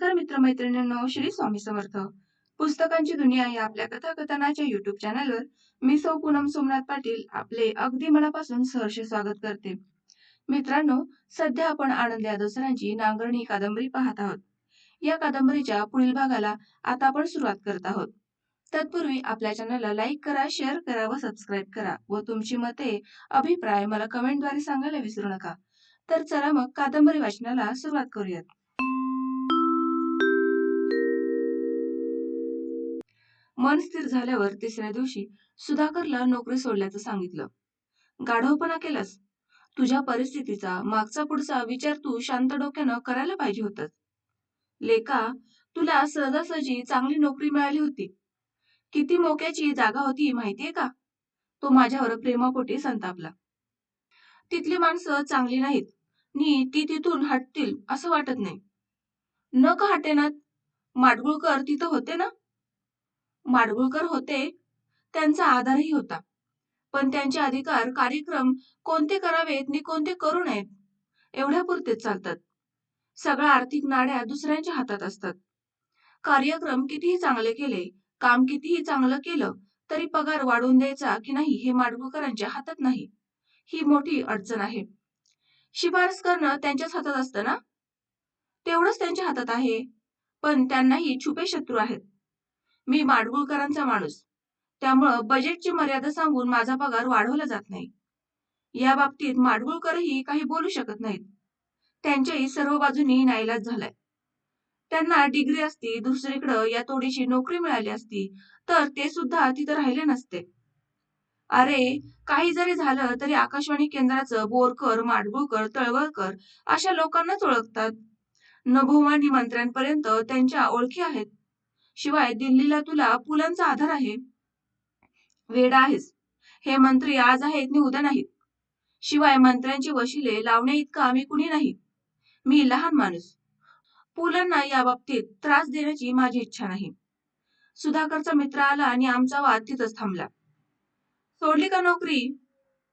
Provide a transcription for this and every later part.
नमस्कार मित्रमैत्रिणींनो श्री स्वामी समर्थ. पुस्तकांची दुनिया या आपल्या कथाकथनाच्या युट्यूब चॅनलवर मी सौ पूनम सोमनाथ पाटील आपले अगदी मनापासून सहर्ष स्वागत करते. मित्रांनो सध्या आपण आनंद दसऱ्यांची नांगरणी कादंबरी पाहत आहोत. या कादंबरीच्या पुढील भागाला आता आपण सुरुवात करत आहोत. तत्पूर्वी आपल्या चॅनलला लाईक करा शेअर करा व सबस्क्राईब करा व तुमची मते अभिप्राय मला कमेंटद्वारे सांगायला विसरू नका. तर चला मग कादंबरी वाचनाला सुरुवात करूयात. मन स्थिर झाल्यावर तिसऱ्या दिवशी सुधाकरला नोकरी सोडल्याचं सांगितलं. गाढवपणा केलास. तुझ्या परिस्थितीचा मागचा पुढचा विचार तू शांत डोक्यानं करायला पाहिजे होतास लेका तुला सहजासहजी चांगली नोकरी मिळाली होती. किती मोक्याची जागा होती माहितीये का? तो माझ्यावर प्रेमापोटी संतापला. तिथली माणसं चांगली नाहीत. नी ती तिथून हटतील असं वाटत नाही. न का हटेनात माडगुळकर तिथं होते ना? माडगुळकर होते त्यांचा आधारही होता. पण त्यांचे अधिकार कार्यक्रम कोणते करावेत आणि कोणते करू नयेत एवढ्या पुरतेच चालतात. सगळ्या आर्थिक नाड्या दुसऱ्यांच्या हातात असतात. कार्यक्रम कितीही चांगले केले काम कितीही चांगलं केलं तरी पगार वाढवून द्यायचा की नाही हे माडगुळकरांच्या हातात नाही. ही मोठी अडचण आहे. शिफारस करणं त्यांच्याच हातात असतं ना? तेवढंच त्यांच्या हातात आहे. पण त्यांनाही छुपे शत्रू आहेत. मी माडगुळकरांचा माणूस. त्यामुळं बजेटची मर्यादा सांगून माझा पगार वाढवला जात नाही. या बाबतीत माडगुळकरही काही बोलू शकत नाहीत. त्यांच्याही सर्व बाजूनी नाईलाज झालाय. त्यांना डिग्री असती दुसरीकडं या तोडीची नोकरी मिळाली असती तर ते सुद्धा तिथं राहिले नसते. अरे काही जरी झालं तरी आकाशवाणी केंद्राचं बोरकर माडगुळकर तळवळकर अशा लोकांनाच ओळखतात. नभोवाणी मंत्र्यांपर्यंत त्यांच्या ओळखी आहेत. शिवाय दिल्लीला तुला पुलांचा आधार आहे. वेडा आहेस. हे मंत्री आज आहेत नि उद्या नाहीत. शिवाय मंत्र्यांची वशिले लावणे इतका आम्ही कुणी नाही. मी लहान माणूस. पुलांना या बाबतीत त्रास देण्याची माझी इच्छा नाही. सुधाकरचा मित्र आला आणि आमचा वाद तिथंच थांबला. सोडली का नोकरी?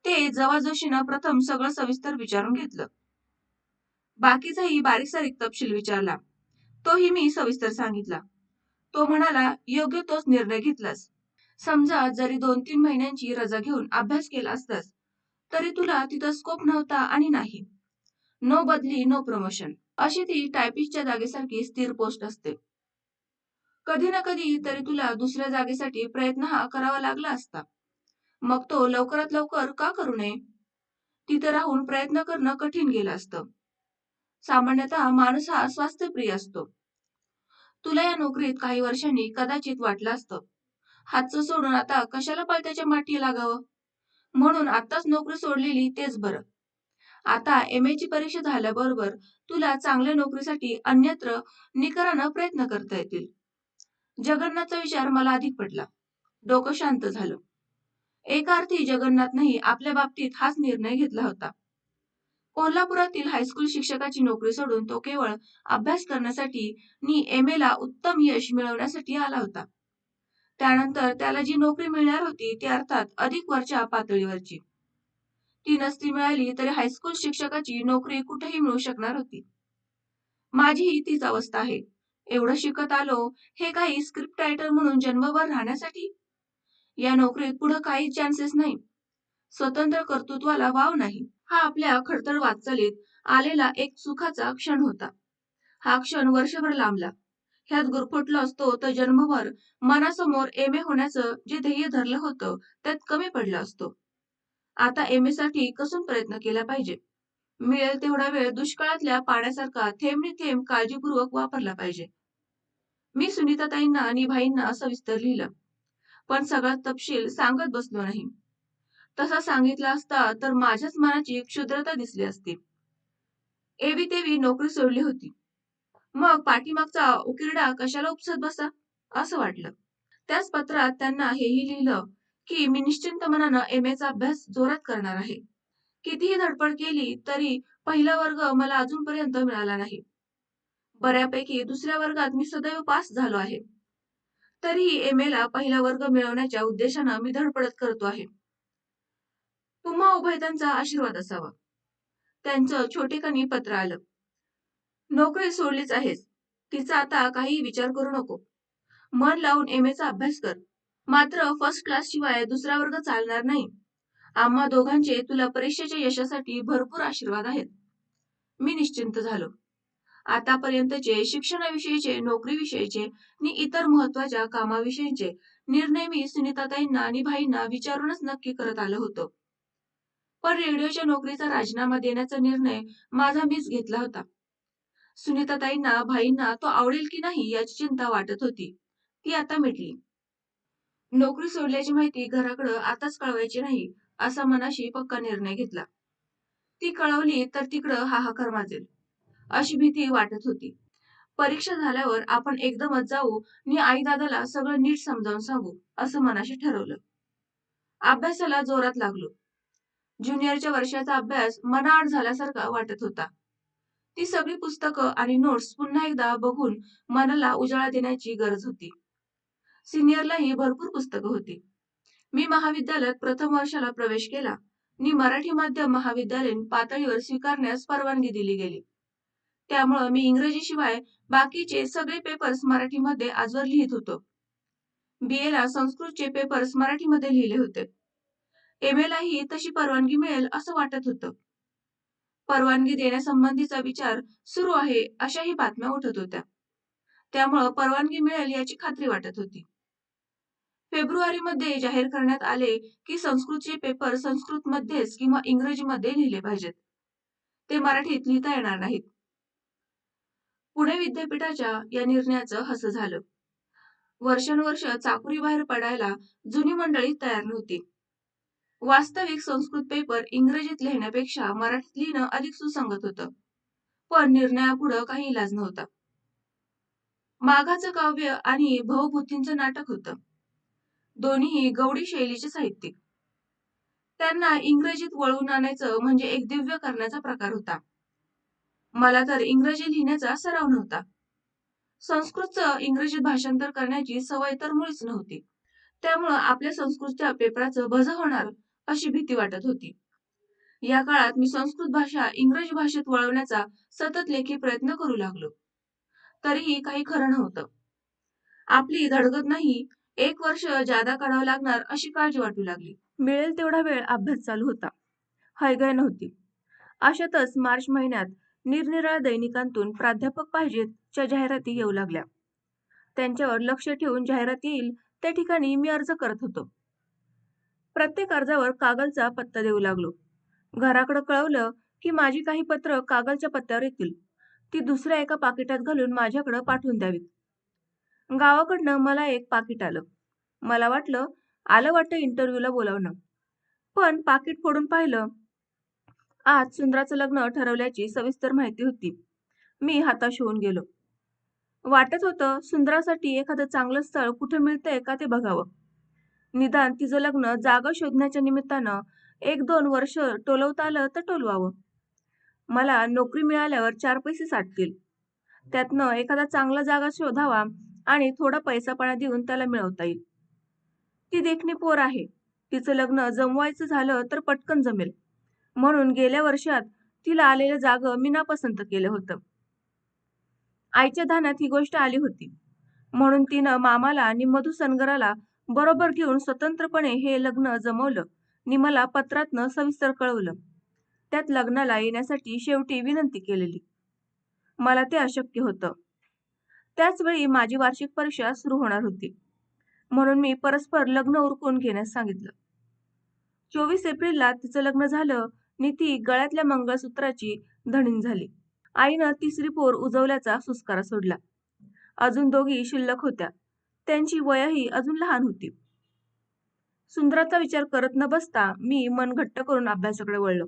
ते जवाजोशीनं प्रथम सगळं सविस्तर विचारून घेतलं. बाकीचाही बारीक सारीक तपशील विचारला. तोही मी सविस्तर सांगितला. तो म्हणाला योग्य तोच निर्णय घेतलास. समजा जरी दोन तीन महिन्यांची रजा घेऊन अभ्यास केला असतास तरी तुला तिथं स्कोप नव्हता आणि नाही. नो बदली नो प्रमोशन अशी ती टायपिस्टच्या जागेसारखी स्थिर पोस्ट असते. कधी ना कधी तरी तुला दुसऱ्या जागेसाठी प्रयत्न हा करावा लागला असता. मग तो लवकरात लवकर का करू नये? तिथे राहून प्रयत्न करणं कठीण गेलं असतं. सामान्यतः माणूस हा स्वास्थ्यप्रिय असतो. तुला या नोकरीत काही वर्षांनी कदाचित वाटलं असतं. हातचं सोडून आता कशाला पळत्याच्या माठी लागावं? म्हणून आताच नोकरी सोडलेली तेच बरं. आता एम ची परीक्षा झाल्याबरोबर तुला चांगल्या नोकरीसाठी अन्यत्र निकरानं प्रयत्न करता येतील. जगन्नाथचा विचार मला अधिक पडला डोकं शांत झालं. एका अर्थी जगन्नाथनेही आपल्या बाबतीत हाच निर्णय घेतला होता. कोल्हापुरातील हायस्कूल शिक्षकाची नोकरी सोडून तो केवळ अभ्यास करण्यासाठी नि एम ला उत्तम यश मिळवण्यासाठी आला होता. त्यानंतर त्याला जी नोकरी मिळणार होती ती अर्थात अधिक वरच्या पातळीवरची. ती नसती मिळाली तरी हायस्कूल शिक्षकाची नोकरी कुठेही मिळू शकणार होती. माझीही तीच अवस्था आहे. एवढं शिकत आलो हे काही स्क्रिप्ट रायटर म्हणून जन्मभर राहण्यासाठी? या नोकरीत पुढे काही चान्सेस नाही. स्वतंत्र कर्तृत्वाला वाव नाही. हा आपल्या खडतर वाटचालीत आलेला एक सुखाचा क्षण होता. हा क्षण वर्षभर लांबला. ह्यात गुरफटलो असतो तर जन्मभर मनासमोर एम ए होण्याचं जे ध्येय धरलं होतं त्यात कमी पडलं असतो. आता एम ए साठी कसून प्रयत्न केला पाहिजे? मिळेल तेवढा वेळ दुष्काळातल्या पाण्यासारखा थेंबने थेंब काळजीपूर्वक वापरला पाहिजे. मी सुनीताताईंना आणि भाईंना सविस्तर लिहिलं. पण सगळा तपशील सांगत बसलो नाही. तसा सांगितला असता तर माझ्याच मनाची क्षुद्रता दिसली असती. एवी तेवी नोकरी सोडली होती. मग पाठीमागचा उकिरडा कशाला उपसत बसा? असं वाटलं. त्याच पत्रात त्यांना हेही लिहिलं की मी निश्चिंत मनानं एम चा अभ्यास जोरात करणार आहे. कितीही धडपड केली तरी पहिला वर्ग मला अजूनपर्यंत मिळाला नाही. बऱ्यापैकी दुसऱ्या वर्गात मी सदैव पास झालो आहे. तरीही एम ला पहिला वर्ग मिळवण्याच्या उद्देशानं मी धडपडत करतो आहे. तुम्हा उभयतांचा आशीर्वाद असावा. त्यांचं छोटेखानी पत्र आलं. नोकरी सोडलीच आहेस. तिचा आता काही विचार करू नको. मन लावून एम चा अभ्यास कर. मात्र फर्स्ट क्लास शिवाय दुसरा वर्ग चालणार नाही. आम्हा दोघांचे तुला परीक्षेच्या यशासाठी भरपूर आशीर्वाद आहेत. मी निश्चिंत झालो. आतापर्यंतचे शिक्षणाविषयीचे नोकरीविषयीचे आणि इतर महत्त्वाच्या कामाविषयीचे निर्णय मी सुनीताताईंना आणि भाईंना विचारूनच नक्की करत आलो होतो. पण रेडिओच्या नोकरीचा राजीनामा देण्याचा निर्णय माझा मीच घेतला होता. सुनीताताईंना भाईंना तो आवडेल की नाही याची चिंता वाटत होती. ती आता मिटली. नोकरी सोडल्याची माहिती घराकडं आताच कळवायची नाही असा मनाशी पक्का निर्णय घेतला. ती कळवली तर तिकडं हाहाकार माजेल अशी भीती वाटत होती. परीक्षा झाल्यावर आपण एकदमच जाऊ आणि आई दादाला सगळं नीट समजावून सांगू असं मनाशी ठरवलं. अभ्यासाला जोरात लागलो. ज्युनियरच्या वर्षाचा अभ्यास मनाआड झाल्यासारखा वाटत होता. ती सगळी पुस्तकं आणि नोट्स पुन्हा एकदा बघून मनाला उजाळा देण्याची गरज होती. सिनियरलाही भरपूर पुस्तकं होती. मी महाविद्यालयात प्रथम वर्षाला प्रवेश केला. आणि मराठी माध्यम महाविद्यालयीन पातळीवर स्वीकारण्यास परवानगी दिली गेली. त्यामुळं मी इंग्रजी शिवाय बाकीचे सगळे पेपर्स मराठीमध्ये आजवर लिहित होतो. बी ला संस्कृतचे पेपर्स मराठीमध्ये लिहिले होते. एमेलाही तशी परवानगी मिळेल असं वाटत होतं. परवानगी देण्यासंबंधीचा विचार सुरू आहे अशाही बातम्या उठत होत्या. त्यामुळं परवानगी मिळेल याची खात्री वाटत होती. फेब्रुवारीमध्ये जाहीर करण्यात आले की संस्कृतचे पेपर संस्कृतमध्येच किंवा इंग्रजीमध्ये लिहिले पाहिजेत. ते मराठीत लिहिता येणार नाहीत. पुणे विद्यापीठाच्या या निर्णयाचं हसं झालं. वर्षानुवर्ष चाकुरी बाहेर पडायला जुनी मंडळी तयार नव्हती. वास्तविक संस्कृत पेपर इंग्रजीत लिहिण्यापेक्षा मराठीत लिहिणं अधिक सुसंगत होतं. पण निर्णयापुढं काही इलाज नव्हता. माघाचं काव्य आणि भाऊबुद्धींचं नाटक होतं. दोन्ही गौडी शैलीचे साहित्यिक. त्यांना इंग्रजीत वळवून आणायचं म्हणजे एक दिव्य करण्याचा प्रकार होता. मला तर इंग्रजी लिहिण्याचा सराव नव्हता. संस्कृतचं इंग्रजीत भाषांतर करण्याची सवय तर मुळीच नव्हती. त्यामुळं आपल्या संस्कृतच्या पेपराचं भज होणार अशी भीती वाटत होती. या काळात मी संस्कृत भाषा इंग्रजी भाषेत वळवण्याचा सतत लेखी प्रयत्न करू लागलो. तरीही काही खरं नव्हतं. आपली धडगत नाही एक वर्ष जादा काढावं लागणार अशी काळजी वाटू लागली. मिळेल तेवढा वेळ अभ्यास चालू होता. हयगय नव्हती. अशातच मार्च महिन्यात निरनिराळ्या दैनिकांतून प्राध्यापक पाहिजेत च्या जाहिराती येऊ लागल्या. त्यांच्यावर लक्ष ठेवून जाहिरात येईल त्या ठिकाणी मी अर्ज करत होतो. प्रत्येक अर्जावर कागलचा पत्ता देऊ लागलो. घराकडं कळवलं की माझी काही पत्र कागलच्या पत्त्यावर येतील. ती दुसऱ्या एका पाकिटात घालून माझ्याकडं पाठवून द्यावीत. गावाकडनं मला एक पाकिट आलं. मला वाटलं आलं वाटतं इंटरव्ह्यूला बोलावणं. पण पाकिट फोडून पाहिलं आज सुंदराचं लग्न ठरवल्याची सविस्तर माहिती होती. मी हाताश होऊन गेलो. वाटत होतं सुंदरासाठी एखादं चांगलं स्थळ कुठे मिळतंय का ते बघावं. निदान तिचं लग्न जागा शोधण्याच्या निमित्तानं एक दोन वर्ष टोलवता आलं तर टोलवावं. मला नोकरी मिळाल्यावर चार पैसे साठतील. त्यातनं एखादा चांगला जागा शोधावा आणि थोडा पैसापणा देऊन त्याला मिळवता येईल. ती देखणी पोर आहे. तिचं लग्न जमवायचं झालं तर पटकन जमेल. म्हणून गेल्या वर्षात तिला आलेलं जाग मी नापसंत केलं होतं. आईच्या धानात ही गोष्ट आली होती. म्हणून तिनं मामाला आणि मधुसनगराला बरोबर घेऊन स्वतंत्रपणे हे लग्न जमवलं. नि मला पत्रातनं सविस्तर कळवलं. त्यात लग्नाला येण्यासाठी शेवटी विनंती केलेली. मला ते अशक्य होतं. त्याचवेळी माझी वार्षिक परीक्षा सुरू होणार होती. म्हणून मी परस्पर लग्न उरकून घेण्यास सांगितलं. चोवीस एप्रिलला तिचं लग्न झालं. नि ती गळ्यातल्या मंगळसूत्राची धणीन झाली. आईनं तिसरी पोर उजवल्याचा सुस्कारा सोडला. अजून दोघी शिल्लक होत्या. त्यांची वयही अजून लहान होती. सुंदराचा विचार करत न बसता मी मन घट्ट करून अभ्यासाकडे वळलो.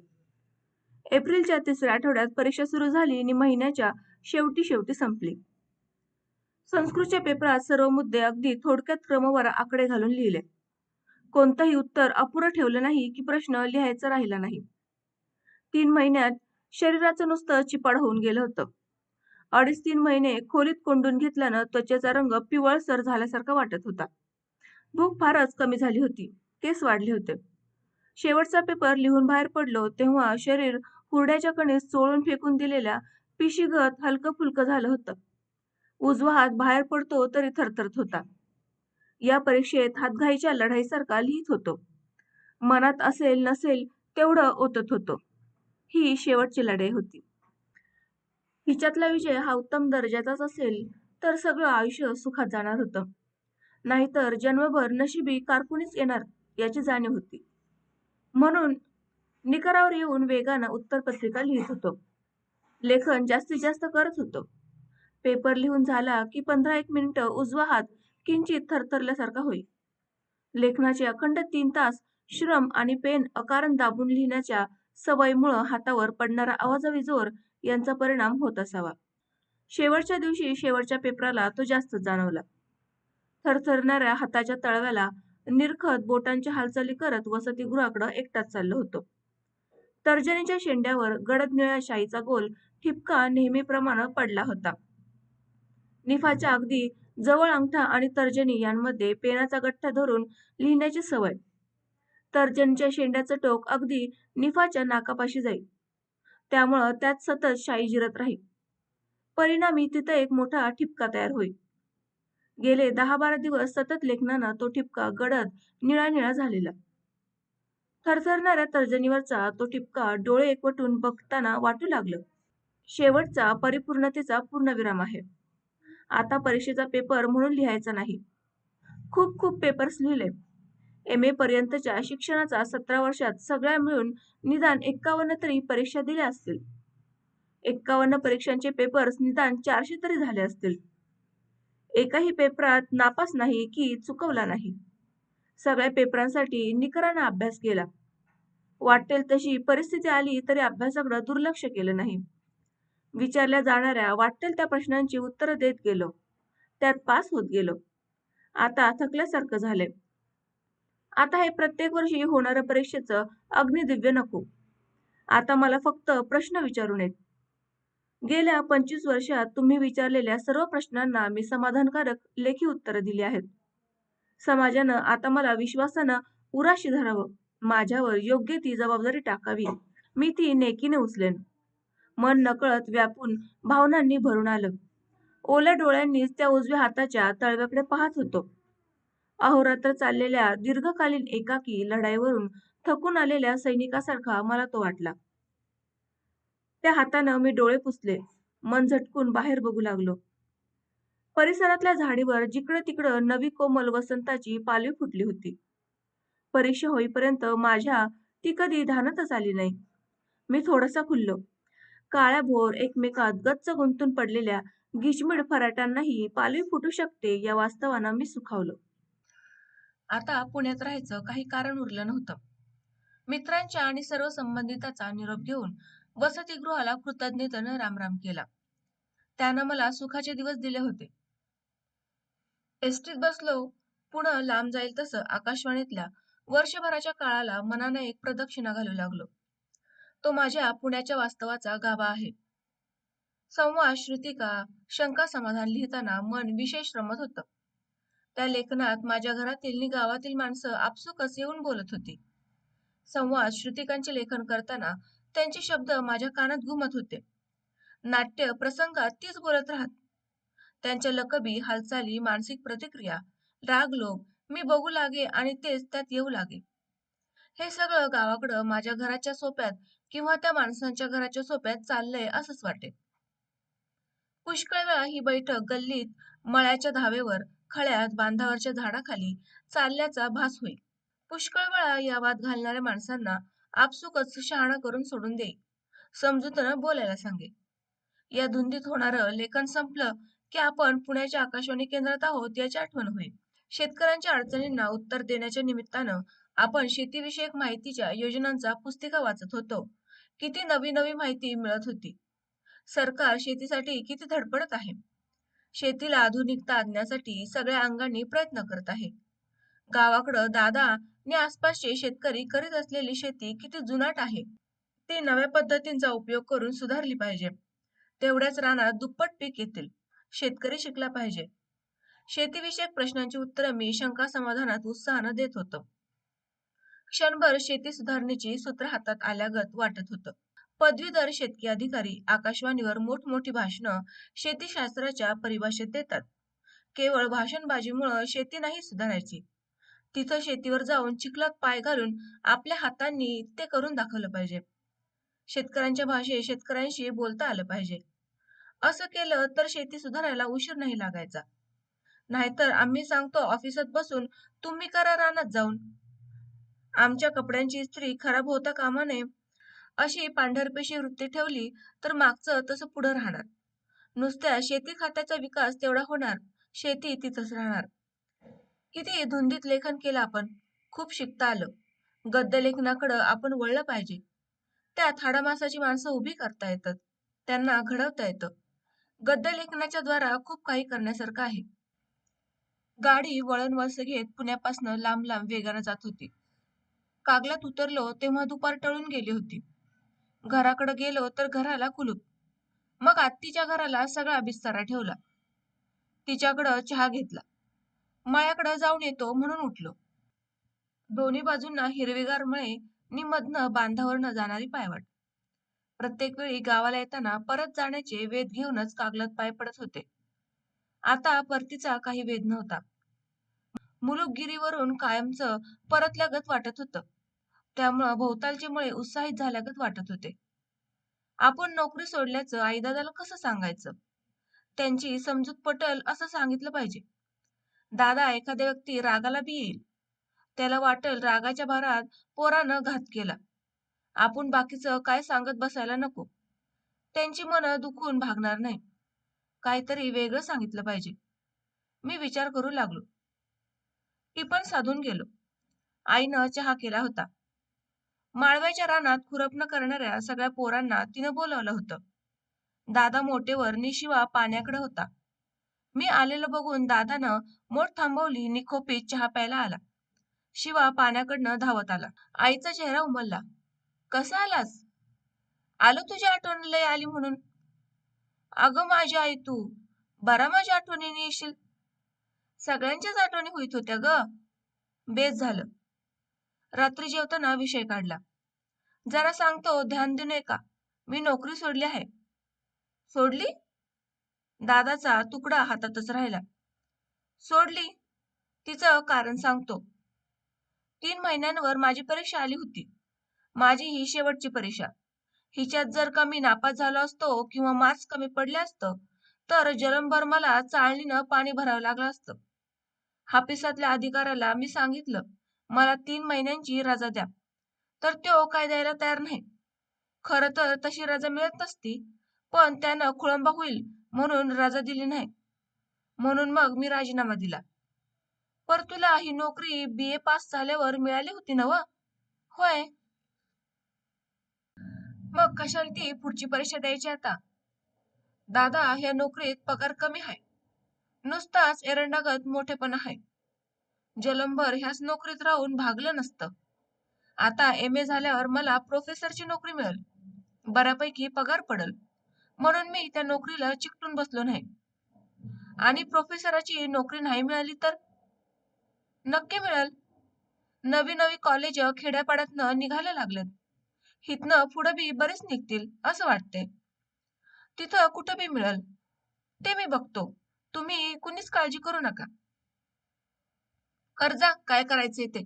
एप्रिलच्या तिसऱ्या आठवड्यात परीक्षा सुरू झाली आणि महिन्याच्या शेवटी शेवटी संपली. संस्कृतच्या पेपरात सर्व मुद्दे अगदी थोडक्यात क्रमवार आकडे घालून लिहिले. कोणतंही उत्तर अपुरं ठेवलं नाही की प्रश्न लिहायचा राहिला नाही. तीन महिन्यात शरीराचं नुसतं चिपाड होऊन गेलं होतं. अडीच तीन महिने खोलीत कोंडून घेतल्यानं त्वचेचा रंग पिवळसर झाल्यासारखा वाटत होता. भूक फारच कमी झाली होती. केस वाढले होते. शेवटचा पेपर लिहून बाहेर पडलो तेव्हा शरीर हुरड्याच्या कणीस चोळून फेकून दिलेल्या पिशीगत हलकं फुलकं झालं होतं. उजवा हात बाहेर पडतो तरी थरथरत होता. या परीक्षेत हातघाईच्या लढाईसारखा लिहित होतो. मनात असेल नसेल तेवढं ओतत होतो. ही शेवटची लढाई होती. हिच्यातला विजय हा उत्तम दर्जाचाच असेल तर सगळं आयुष्य सुखात जाणार होतं. नाहीतर जन्मभर नशिबी कारकुनीच येणार याची जाणीव होती. म्हणून निकरावर येऊन वेगानं उत्तरपत्रिका लिहित होतो. लेखन जास्तीत जास्त करत होतो. पेपर लिहून झाला की पंधरा एक मिनिटं उजवा हात किंचित थरथरल्यासारखा होई. लेखनाचे अखंड तीन तास श्रम आणि पेन अकारण दाबून लिहिण्याच्या सवयीमुळं हातावर पडणारा आवाजावी जोर यांचा परिणाम होत असावा. शेवटच्या दिवशी शेवटच्या पेपराला तो जास्त जाणवला. थरथरणाऱ्या हाताच्या तळव्याला निरखत बोटांच्या हालचाली करत वसतिगृहाकडं एकटाच चाललो होतो. तर्जनीच्या शेंड्यावर गडद निळ्या शाईचा गोल ठिपका नेहमीप्रमाणे पडला होता. निफाच्या अगदी जवळ अंगठा आणि तर्जनी यांमध्ये पेनाचा गठ्ठा धरून लिहिण्याची सवय. तर्जनीच्या शेंड्याचं टोक अगदी निफाच्या नाकापाशी जाईल त्यामुळं त्यात सतत शाई जिरत राहील. परिणामी तिथं एक मोठा ठिपका तयार होईल. गेले दहा बारा दिवस सतत लेखनानं तो ठिपका गडद निळा निळा झालेला. थरथरणाऱ्या तर्जनीवरचा तो ठिपका डोळे एकवटून बघताना वाटू लागलं. शेवटचा परिपूर्णतेचा पूर्णविराम आहे. आता परीक्षेचा पेपर म्हणून लिहायचा नाही. खूप खूप पेपर्स लिहिले. एम ए पर्यंतच्या शिक्षणाचा सतरा वर्षात सगळ्या मिळून निदान एक्कावन्न तरी परीक्षा दिल्या असतील. एक्कावन्न परीक्षांचे पेपर्स निदान चारशे तरी झाले असतील. एकाही पेपरात नापास नाही की चुकवला नाही. सगळ्या पेपरांसाठी निकरानं अभ्यास केला. वाटेल तशी परिस्थिती आली तरी अभ्यासाकडे दुर्लक्ष केलं नाही. विचारल्या जाणाऱ्या वाटेल त्या प्रश्नांची उत्तरं देत गेलो. त्यात पास होत गेलो. आता थकल्यासारखं झालंय. आता हे प्रत्येक वर्षी होणाऱ्या परीक्षेचं अग्निदिव्य नको. आता मला फक्त प्रश्न विचारून येत. गेल्या पंचवीस वर्षात तुम्ही विचारलेल्या सर्व प्रश्नांना मी समाधानकारक लेखी उत्तरं दिली आहेत. समाजानं आता मला विश्वासानं उराशी धरावं. माझ्यावर योग्य ती जबाबदारी टाकावी. मी ती नेकीने उचलेन. मन नकळत व्यापून भावनांनी भरून आलं. ओल्या डोळ्यांनीच त्या उजव्या हाताच्या तळव्याकडे पाहत होतो. अहोरात्र चाललेल्या दीर्घकालीन एकाकी लढाईवरून थकून आलेल्या सैनिकासारखा मला तो वाटला. त्या हातानं मी डोळे पुसले मन झटकून बाहेर बघू लागलो. परिसरातल्या झाडीवर जिकडं तिकडं नवी कोमल वसंताची पालवी फुटली होती. परीक्षा होईपर्यंत माझ्या ती कधी ध्यानातच आली नाही. मी थोडासा खुललो. काळ्या भोर एकमेकात गच्च गुंतून पडलेल्या गिचमिड फराट्यांनाही पालवी फुटू शकते या वास्तवानं मी सुखावलो. आता पुण्यात राहायचं काही कारण उरलं नव्हतं. मित्रांच्या आणि सर्व संबंधिताचा निरोप घेऊन वसतिगृहाला कृतज्ञतेनं रामराम केला. त्यानं मला सुखाचे दिवस दिले होते. एसटीत बसलो पुढं लांब जाईल तसं आकाशवाणीतल्या वर्षभराच्या काळाला मनाने एक प्रदक्षिणा घालू लागलो. तो माझ्या पुण्याच्या वास्तवाचा गाभा आहे. संवाद श्रुतिका शंका समाधान लिहिताना मन विशेष रमत होतं. त्या लेखनात माझ्या घरातील नि गावातील माणसं आपसुकच येऊन बोलत होती. संवाद श्रुतिकांचे लेखन करताना त्यांचे शब्द माझ्या कानात घुमत होते. नाट्य प्रसंगात तीच बोलत राहत. त्यांच्या लकबी हालचाली मानसिक प्रतिक्रिया राग लोभ मी बघू लागे आणि तेच त्यात येऊ लागे. हे सगळं गावाकडं माझ्या घराच्या सोप्यात किंवा त्या माणसांच्या घराच्या सोप्यात चाललंय असंच वाटे पुष्कळ वेळा ही बैठक गल्लीत मळ्याच्या धावेवर खळ्यात बांधावरच्या झाडाखाली चालल्याचा भास होईल पुष्कळ वेळा या वाद घालणाऱ्या माणसांना आपसुकच शहाणा करून सोडून देई. समजूतनं बोलायला सांगे. या धुंदीत होणारं लेखन संपलं की आपण पुण्याच्या आकाशवाणी केंद्रात आहोत याची आठवण होईल. शेतकऱ्यांच्या अडचणींना उत्तर देण्याच्या निमित्तानं आपण शेतीविषयक माहितीच्या योजनांचा पुस्तिका वाचत होतो. किती नवी नवी माहिती मिळत होती. सरकार शेतीसाठी किती धडपडत आहे? शेतीला आधुनिकता आणण्यासाठी सगळ्या अंगांनी प्रयत्न करत आहे. गावाकडं दादा आणि आसपासचे शेतकरी करीत असलेली शेती किती जुनाट आहे ती नव्या पद्धतींचा उपयोग करून सुधारली पाहिजे. तेवढ्याच रानात दुप्पट पीक येतील शेतकरी शिकला पाहिजे. शेतीविषयक प्रश्नांची उत्तरं मी शंका समाधानात उत्साहानं देत होतो. क्षणभर शेती सुधारणेची सूत्र हातात आल्यागत वाटत होतं. पदवीधर शेतकी अधिकारी आकाशवाणीवर मोठमोठी भाषणं शेतीशास्त्राच्या परिभाषेत देतात. केवळ भाषणबाजीमुळं शेती नाही सुधारायची. तिथं शेतीवर जाऊन चिखलात पाय घालून आपल्या हातांनी ते करून दाखवलं पाहिजे. शेतकऱ्यांच्या भाषेत शेतकऱ्यांशी बोलता आलं पाहिजे. असं केलं तर शेती सुधारायला उशीर नाही लागायचा. नाहीतर आम्ही सांगतो ऑफिसात बसून तुम्ही करा रानात जाऊन. आमच्या कपड्यांची इस्त्री खराब होता कामा नये. अशी पांढरपेशी वृत्ती ठेवली तर मागचं तसं पुढं राहणार. नुसत्या शेती खात्याचा विकास तेवढा होणार शेती तिथंच राहणार. किती धुंदीत लेखन केलं आपण खूप शिकता आलं. गद्य लेखनाकडं आपण वळलं पाहिजे. त्यात हाडामासाची माणसं उभी करता येतात त्यांना घडवता येतं. गद्य लेखनाच्या द्वारा खूप काही करण्यासारखं आहे. गाडी वळण वळस घेत पुण्यापासून लांब लांब वेगानं जात होती. कागलात उतरलो तेव्हा दुपार टळून गेली होती. घराकडे गेलो तर घराला कुलूप. मग आत्तीच्या घराला सगळा बिस्तारा ठेवला. तिच्याकडं चहा घेतला. मळ्याकडं जाऊन येतो म्हणून उठलो. दोन्ही बाजूंना हिरवेगार मळे नि मधनं बांधावरनं जाणारी पायवाट. प्रत्येक वेळी गावाला येताना परत जाण्याचे वेध घेऊनच कागलात पाय पडत होते. आता परतीचा काही वेध नव्हता. मुलुकगिरीवरून कायमचं परतल्यागत वाटत होतं. त्यामुळं भोवतालचे मुळे उत्साहित झाल्यागत वाटत होते. आपण नोकरी सोडल्याचं आईदादाला कसं सांगायचं? त्यांची समजूत पटल असं सांगितलं पाहिजे. दादा एखाद्या व्यक्ती रागाला बी येईल. त्याला वाटेल रागाच्या भारात पोरानं घात केला. आपण बाकीचं काय सांगत बसायला नको. त्यांची मनं दुखून भागणार नाही. काहीतरी वेगळं सांगितलं पाहिजे. मी विचार करू लागलो. टिपण साधून गेलो. आईनं चहा केला होता. माळव्याच्या रानात खुरपणं करणाऱ्या सगळ्या पोरांना तिनं बोलावलं होतं. दादा मोठेवर निशिवा पाण्याकडे होता. मी आलेलं बघून दादानं मोठ थांबवली नि खोपीत चहा प्यायला आला. शिवा पाण्याकडनं धावत आला. आईचा चेहरा उमलला. कसा आलास? आलो तुझ्या आठवण लय आली म्हणून. अगं माझी आई तू. बरा माझ्या आठवणीने येशील. सगळ्यांच्याच आठवणी होईत होत्या ग. बेस झालं. रात्री जेवताना विषय काढला. जरा सांगतो ध्यान देऊ नये का मी नोकरी सोडली आहे. सोडली? दादाचा तुकडा हातातच राहिला. सोडली? तिचं कारण सांगतो. तीन महिन्यांवर माझी परीक्षा आली होती. माझी ही शेवटची परीक्षा. हिच्यात जर का मी नापास झालो असतो किंवा मार्क्स कमी पडले असतं तर जलमभर मला चाळणीनं पाणी भरावं लागलं असतं. हापिसातल्या अधिकाऱ्याला मी सांगितलं मला तीन महिन्यांची रजा द्या. तर तो काय द्यायला तयार नाही. खरं तर तशी रजा मिळत नसती पण त्यानं खोळंबा होईल म्हणून रजा दिली नाही. म्हणून मग मी राजीनामा दिला. पर तुला ही नोकरी बी ए पास झाल्यावर मिळाली होती ना व होय. मग कशाला ती पुढची परीक्षा द्यायची आता? दादा ह्या नोकरीत पगार कमी आहे नुसताच एरंडागत मोठेपणा आहे जलंबर ह्याच नोकरीत राहून भागलं नसतं. आता एम ए झाल्यावर मला प्रोफेसरची नोकरी मिळेल. बऱ्यापैकी पगार पडल. म्हणून मी त्या नोकरीला चिकटून बसलो नाही. आणि प्रोफेसराची नोकरी नाही मिळाली तर? नक्की मिळेल. नवी नवी कॉलेज खेड्यापाड्यातनं निघायला लागलेत. हिथनं पुढं बी बरेच निघतील असं वाटते तिथं कुठं बी मिळेल ते मी बघतो. तुम्ही कुणीच काळजी करू नका. कर्जा काय करायचे ते.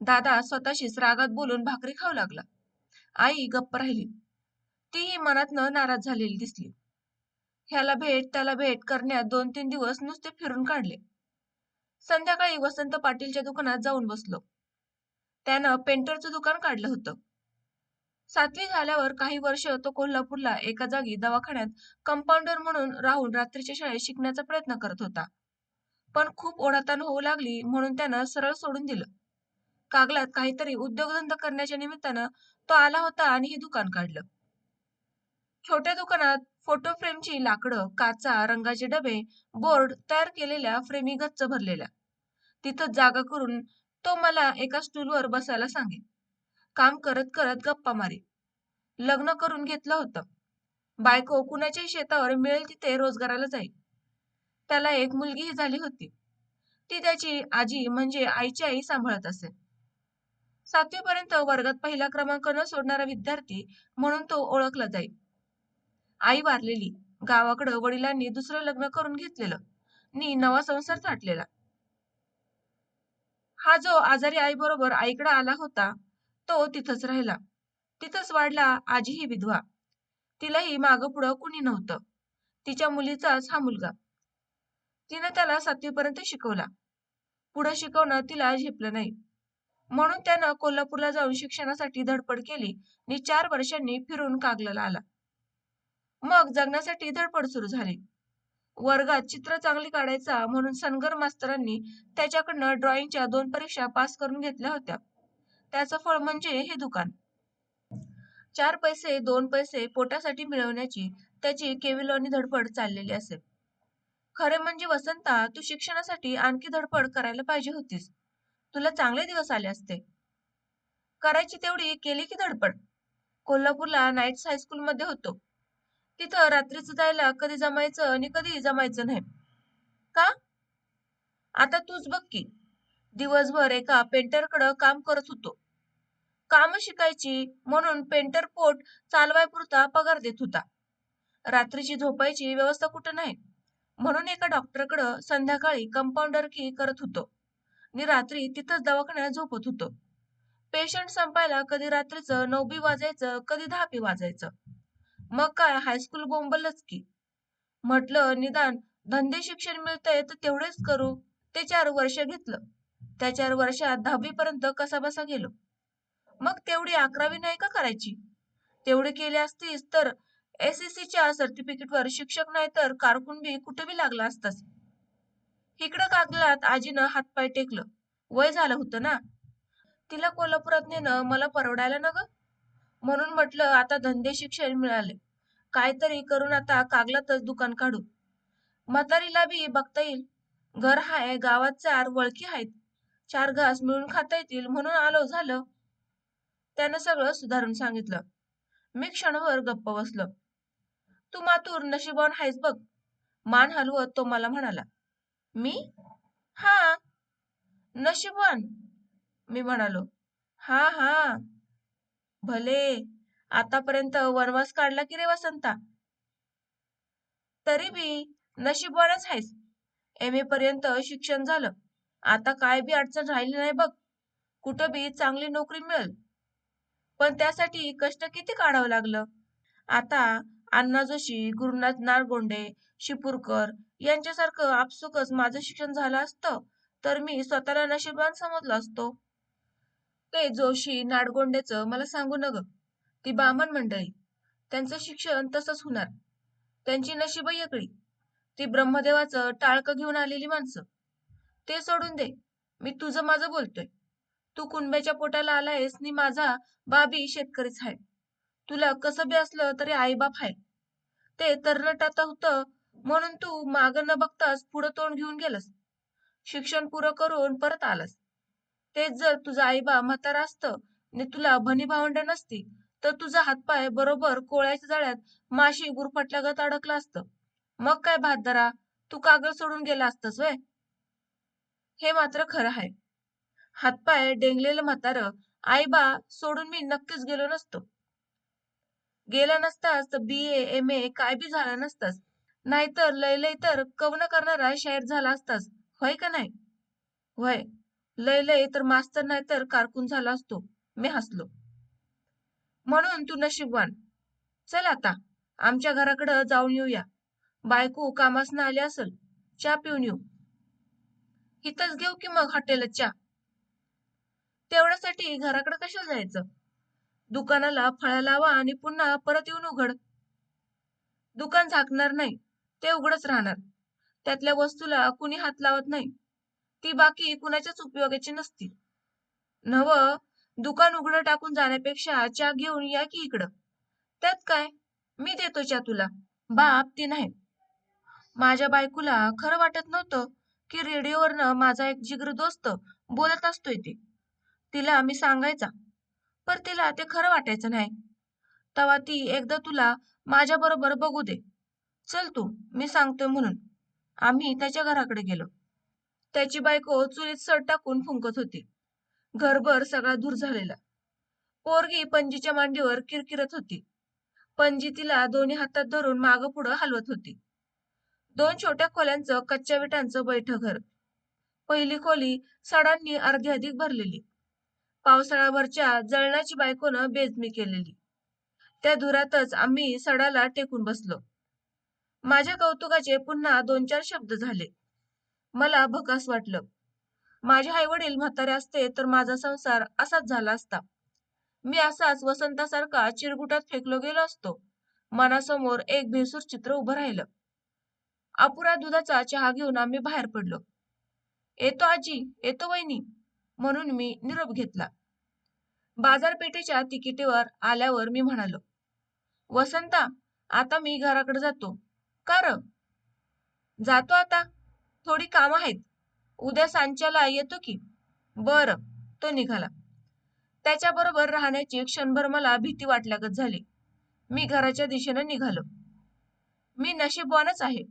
दादा स्वतःशीच रागात बोलून भाकरी खाऊ लागला. आई गप्प राहिली. तीही मनातनं नाराज झालेली दिसली. ह्याला भेट त्याला भेट करण्यात दोन तीन दिवस नुसते फिरून काढले. संध्याकाळी वसंत पाटीलच्या दुकानात जाऊन बसलो. त्यानं पेंटरचं दुकान काढलं होतं. सातवी झाल्यावर काही वर्ष तो कोल्हापूरला एका जागी दवाखान्यात कंपाऊंडर म्हणून राहून रात्रीच्या शाळेत शिकण्याचा प्रयत्न करत होता. पण खूप ओढाताण होऊ लागली म्हणून त्यानं सरळ सोडून दिलं. कागलात काहीतरी उद्योगधंदा करण्याच्या निमित्तानं तो आला होता आणि हे दुकान काढलं. छोट्या दुकानात फोटो फ्रेमची लाकडं काचा रंगाचे डबे बोर्ड तयार केलेल्या फ्रेमी गच्च भरलेल्या. तिथं जागा करून तो मला एका स्टूलवर बसायला सांगे काम करत करत गप्पा मारी लग्न करून घेतलं होतं. बायको कुणाच्याही शेतावर मिळेल तिथे रोजगाराला जाईल. त्याला एक मुलगीही झाली होती. ती त्याची आजी म्हणजे आईची आई सांभाळत असे. सातवीपर्यंत वर्गात पहिला क्रमांक न सोडणारा विद्यार्थी म्हणून तो ओळखला जाई. आई वारलेली गावाकडं वडिलांनी दुसरं लग्न करून घेतलेलं नी नवा संसार थाटलेला. हा जो आजारी आई बरोबर आईकडे आला होता तो तिथंच राहिला. तिथंच वाढला आजी ही विधवा. तिलाही मागं पुढं कुणी नव्हतं. तिच्या मुलीचाच हा मुलगा. तिनं त्याला सातवीपर्यंत शिकवला. पुढं शिकवणं तिला झेपलं नाही. म्हणून त्यानं कोल्हापूरला जाऊन शिक्षणासाठी धडपड केली आणि चार वर्षांनी फिरून कागलाला आला. मग जगण्यासाठी धडपड सुरू झाली. वर्गात चित्र चांगली काढायचा म्हणून सनगर मास्तरांनी त्याच्याकडनं ड्रॉइंगच्या दोन परीक्षा पास करून घेतल्या होत्या. त्याचं फळ म्हणजे हे दुकान. चार पैसे दोन पैसे पोटासाठी मिळवण्याची त्याची केविलवाणी धडपड चाललेली असे खरे म्हणजे वसंता तू शिक्षणासाठी आणखी धडपड करायला पाहिजे होतीस. तुला चांगले दिवस आले असते. करायची तेवढी केली की धडपड? कोल्हापूरला नाईट्स हायस्कूल मध्ये होतो. तिथं रात्रीचं जायला कधी जमायचं आणि कधी जमायचं नाही. का? आता तूच बघ की दिवसभर एका पेंटरकडं काम करत होतो. काम शिकायची म्हणून पेंटर पोट चालवायपुरता पगार देत होता. रात्रीची झोपायची व्यवस्था कुठं नाही. म्हणून एका डॉक्टरकडं संध्याकाळी कंपाऊंडर की करत होतो. आणि रात्री तिथंच दवाखान्यात झोपत होतो. पेशंट संपायला कधी रात्रीचं नऊबी वाजायचं कधी दहाबी वाजायचं. मग काय हायस्कूल बोंबलच की. म्हटलं निदान धंदे शिक्षण मिळतंय तर तेवढेच करू. ते चार वर्ष घेतलं. त्या चार वर्षात दहावी पर्यंत कसा बसा गेलो. मग तेवढी अकरावी नाही का करायची? तेवढे केले असतीस तर एस एस च्या सर्टिफिकेट वर शिक्षक नाही तर कारकून बी लागला असतास. इकडं कागलात आजीनं हातपाय टेकलं. वय झालं होतं ना. तिला कोल्हापुरात नेणं मला परवडायला न ग? म्हणून म्हटलं आता धंदे शिक्षण मिळाले. काहीतरी करून आता कागलातच दुकान काढू. म्हातारीला बी बघता येईल. घर हाय गावात चार वळखी आहेत चार घास मिळून खाता येतील म्हणून आलो झालं. त्यानं सगळं सुधारून सांगितलं. मी क्षणभर गप्प बसलो. तू मातूर नशिबान आहेस बघ. मान हलवत तो मला म्हणाला. मी? हा. नशिबान मी म्हणालो. हा हा. भले. आतापर्यंत वनवास काढला की रे वसंता? तरी बी नशिबवानच आहेस. एम ए पर्यंत शिक्षण झालं. आता काय बी अडचण राहिली नाही बघ. कुठं बी चांगली नोकरी मिळेल. पण त्यासाठी कष्ट किती काढावं लागलं? आता अण्णा जोशी गुरुनाथ नारगोंडे शिपूरकर यांच्यासारखं आपसुकच माझं शिक्षण झालं असतं तर मी स्वतःला नशिबान समजलो असतो. ते जोशी नाडगोंडेचं मला सांगू न ग ती बामण मंडळी. त्यांचं शिक्षण तसंच होणार. त्यांची नशीब वेगळी ती ब्रह्मदेवाचं टाळकं घेऊन आलेली माणसं. ते सोडून दे. मी तुझं माझं बोलतोय. तू कुणब्याच्या पोटाला आलायस नि माझा बाबी शेतकरीच आहे तुला कसं बी असलं तरी आईबाप आहे ते तरनटात होतं म्हणून तू मागं न बघताच पुढं तोंड घेऊन गेलस. शिक्षण पुरं करून परत आलास. तेच जर तुझा आईबा म्हातारा असतं आणि तुला भनी भावंड नसती तर तुझा हातपाय बरोबर कोळ्याच्या जाळ्यात माशी गुरफटल्यागत अडकला असतं. मग काय भातदरा तू कागद सोडून गेला असतस वय हे मात्र खरं आहे. हातपाय डेंगलेलं म्हातारं आईबा सोडून मी नक्कीच गेलो नसतो. गेला नसतास तर बी ए एम ए काय बी झाला नसतास. नाहीतर लय लय तर कवन करणारा शायर झाला असतास. होय का नाही? होय. लय लय तर मास्तर नाही तर कारकून झाला असतो. मी हसलो. म्हणून तू नशीबवान. चल आता आमच्या घराकडं जाऊन येऊया. बायको कामासनं आली असल चहा पिऊन येऊ. इथंच घेऊ की मग हॉटेलात चहा? तेवढ्यासाठी घराकडे कशाला जायचं? दुकानाला फळा लावा आणि पुन्हा परत येऊन उघड. दुकान झाकणार नाही ते उघडच राहणार. त्यातल्या वस्तूला कुणी हात लावत नाही. ती बाकी कुणाच्याच उपयोगाची नसती. नव दुकान उघडं टाकून जाण्यापेक्षा चा घेऊन या की इकडं. त्यात काय? मी देतो चा तुला. बाप ती नाही. माझ्या बायकोला खरं वाटत नव्हतं की रेडिओवरनं माझा एक जिगर दोस्त बोलत असतोय ते. तिला मी सांगायचा. पर तिला ते खरं वाटायचं नाही. तवा ती एकदा तुला माझ्या बरोबर बघू दे. चल तू मी सांगतोय म्हणून. आम्ही त्याच्या घराकडे गेलो. त्याची बायको चुलीत सड टाकून फुंकत होती. घरभर सगळा दूर झालेला. पोरगी पणजीच्या मांडीवर किरकिरत होती. पणजी तिला दोन्ही हातात धरून मागं पुढं हलवत होती. दोन छोट्या खोल्यांचं कच्च्या विटांचं बैठ घर. पहिली खोली सडांनी अर्धी अधिक भरलेली. पावसाळ्यावरच्या जळणाची बायकोनं बेजमी केलेली. त्या धुरातच आम्ही सडाला टेकून बसलो. माझ्या कौतुकाचे पुन्हा दोन चार शब्द झाले. मला भकास वाटलं. माझे आई वडील म्हातारे असते तर माझा संसार असाच झाला असता. मी असाच वसंतासारखा चिरगुटात फेकलो गेलो असतो. मनासमोर एक भेसूर चित्र उभं राहिलं. अपुरा दुधाचा चहा घेऊन आम्ही बाहेर पडलो. येतो आजी येतो वहिनी म्हणून मी निरोप घेतला. बाजारपेठेच्या तिकिटीवर आल्यावर मी म्हणालो वसंता आता मी घराकडे जातो. का र जातो आता. थोडी काम आहेत. उद्या सांच्याला येतो की. बर. तो निघाला. त्याच्याबरोबर राहण्याची क्षणभर मला भीती वाटल्यागत झाली. मी घराच्या दिशेनं निघालो. मी नशीबवानच आहे.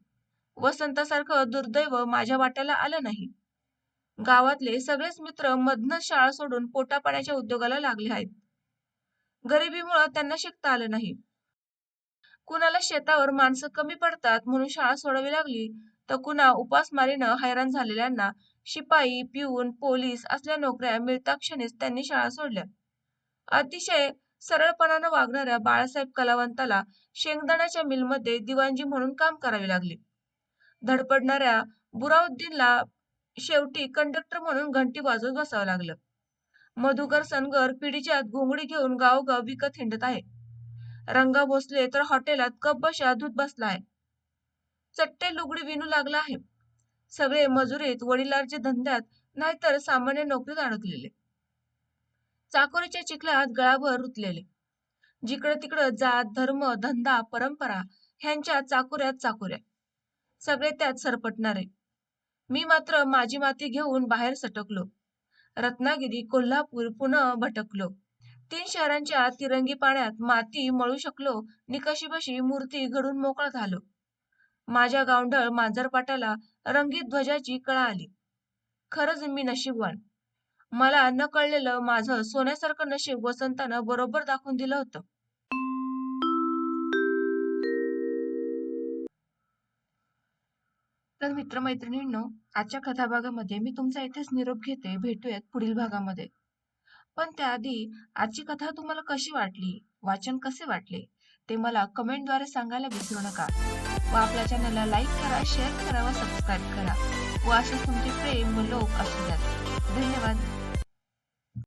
वसंतासारखं दुर्दैव माझ्या वाट्याला आलं नाही. गावातले सगळेच मित्र मधनच शाळा सोडून पोटापाण्याच्या उद्योगाला लागले आहेत. गरिबीमुळं त्यांना शिकता आलं नाही. कुणाला शेतावर माणसं कमी पडतात म्हणून शाळा सोडावी लागली तर कुणा उपासमारीनं हैराण झालेल्यांना शिपाई पिऊन पोलीस असल्या नोकऱ्या मिळता क्षणीच त्यांनी शाळा सोडल्या. अतिशय सरळपणानं वागणाऱ्या बाळासाहेब कलावंताला शेंगदाण्याच्या मिलमध्ये दिवाणजी म्हणून काम करावे लागले. धडपडणाऱ्या बुराउद्दीनला शेवटी कंडक्टर म्हणून घंटी वाजवत बसावं लागलं. मधुकर सनगर पिढीच्यात घोंगडी घेऊन गावोगाव विकत हिंडत आहे. रंगा भोसले तर हॉटेलात कप बशा धूत बसला आहे. चट्टे लुगडी विणू लागला आहे. सगळे मजुरीत वडिलांच्या धंद्यात नाहीतर सामान्य नोकरीत अडकलेले. चाकोरीच्या चिखल्यात गळाभर रुतलेले. जिकडे तिकडं जात धर्म धंदा परंपरा ह्यांच्या चाकोऱ्यात चाकोऱ्या. सगळे त्यात सरपटणारे. मी मात्र माझी माती घेऊन बाहेर सटकलो. रत्नागिरी कोल्हापूर पुणे भटकलो. तीन शहरांच्या तिरंगी पाण्यात माती मळू शकलो निकशीबशी मूर्ती घडून मोकळा झालो. माझ्या गावंढळ मांजरपाटाला रंगीत ध्वजाची कळा आली. खरंच मी नशीबवान. मला न कळलेलं माझं सोन्यासारखं नशीब वसंतानं बरोबर दाखवून दिलं होतं. तर मित्रमैत्रिणींनो आजच्या कथाभागामध्ये मी तुमचा इथेच निरोप घेते. भेटूयात पुढील भागामध्ये. पण त्याआधी आजची कथा तुम्हाला कशी वाटली? वाचन कसे वाटले? ते मला कमेंटद्वारे सांगायला विसरू नका. व आपल्या चॅनलला लाईक करा शेअर करा व सबस्क्राईब करा. व असे तुमचे प्रेम व लोक असू द्यात.